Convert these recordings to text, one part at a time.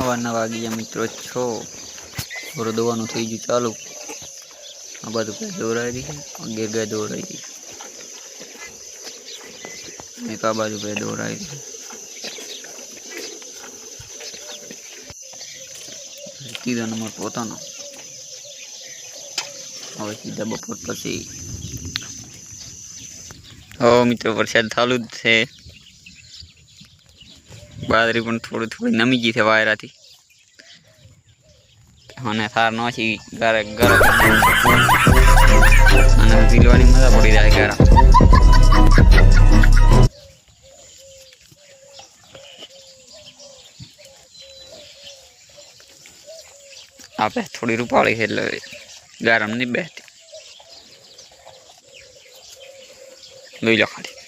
સવારના વાગ્યા મિત્રો છો. થોડું દોવાનું થઈ ગયું ચાલુ. આ બાજુ ગાય દોરાઈ રહી અગિયાર ગાય દોરાઈ રહી એક આ બાજુ ગાય દોરાઈ રહી ત્રીજો નંબર પોતાનો. હવે સીધા બપોર પછી. હો મિત્રો, વરસાદ ચાલુ જ છે. બાજરી પણ થોડી થોડી નમી ગઈ છે વાયરાથી. અને થાર નોછી ગારે ગરમ અને ઝીલવાની મજા પડી જાય ગારા આપણે થોડી રૂપાળી છે એટલે ગરમ નહીં બેસતી. લઈ લો ખાલી.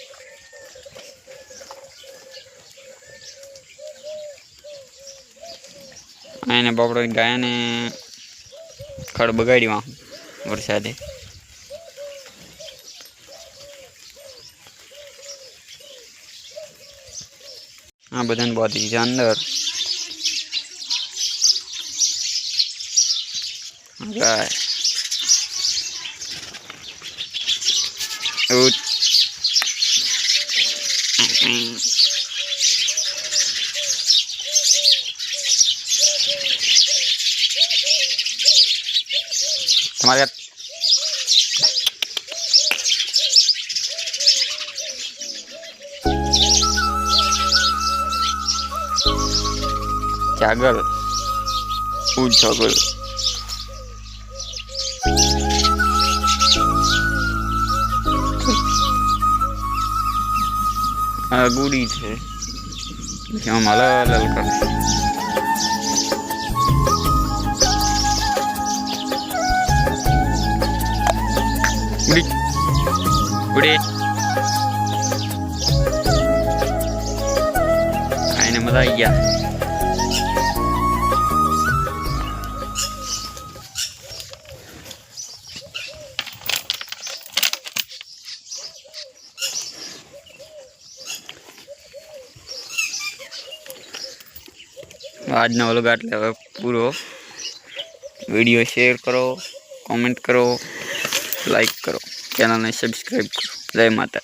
એને બાપડો ગાયને ખડ બગાડી વાં વરસાદે. આ બધાને બાંધી છે અંદર. ગાય. ઉઠ. તમારે ચાગલ ઉજ છગલ આ ગુડી છે જેમાં હલાલ કરશે ગુડી ગુડી આઈને મજા આવી ગયા આજનો વ્લોગ એટલે હવે પૂરો વીડિયો શેર કરો કોમેન્ટ કરો લાઈક કરો. ચેનલને સબસ્ક્રાઈબ કરો. જય માતા